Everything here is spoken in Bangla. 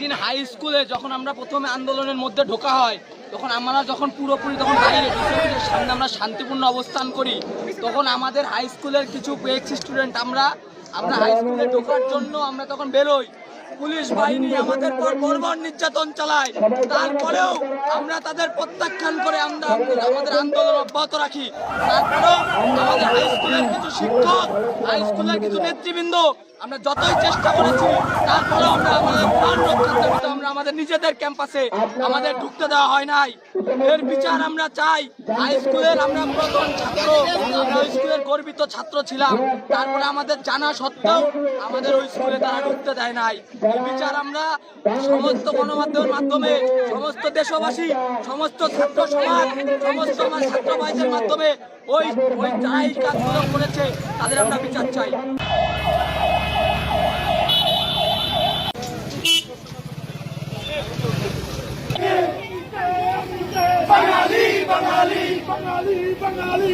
একদিন হাই স্কুলে যখন আমরা প্রথমে আন্দোলনের মধ্যে ঢোকা হয়, তখন আমরা যখন পুরোপুরি তখন বাইরে সামনে আমরা শান্তিপূর্ণ অবস্থান করি, তখন আমাদের হাই স্কুলের কিছু পেক্স স্টুডেন্ট আমরা আমরা হাই স্কুলে ঢোকার জন্য আমরা তখন বেরোই। পুলিশ বাহিনী আমাদের পর বর্বর নির্যাতন চালায়। তারপরেও আমরা তাদের প্রত্যাখ্যান করে আমরা আমাদের আন্দোলন অব্যাহত রাখি। তারপরেও আমাদের হাই স্কুলের কিছু শিক্ষক হাই স্কুলের কিছু নেতৃবৃন্দ আমরা যতই চেষ্টা করেছি তারপরেও আমরা আমাদের প্রাণ রক্ষার দাবিতে আমরা আমাদের নিজেদের ক্যাম্পাসে আমাদের ঢুকতে দেওয়া হয় নাই। এর বিচার আমরা চাই। হাই স্কুলের আমরা প্রথম ছাত্র, আমরা স্কুলের গর্বিত ছাত্র ছিলাম। তারপরে আমাদের জানা সত্ত্বেও আমাদের ওই স্কুলে তারা ঢুকতে দেয় নাই। এই বিচার আমরা সমস্ত গণমাধ্যমের মাধ্যমে, সমস্ত দেশবাসী, সমস্ত ছাত্র সমাজ, সমস্ত আমার ছাত্র ভাইদের মাধ্যমে ওই ওই যারা কাজগুলো করেছে, তাদের আমরা বিচার চাই। বাঙালি বাঙালি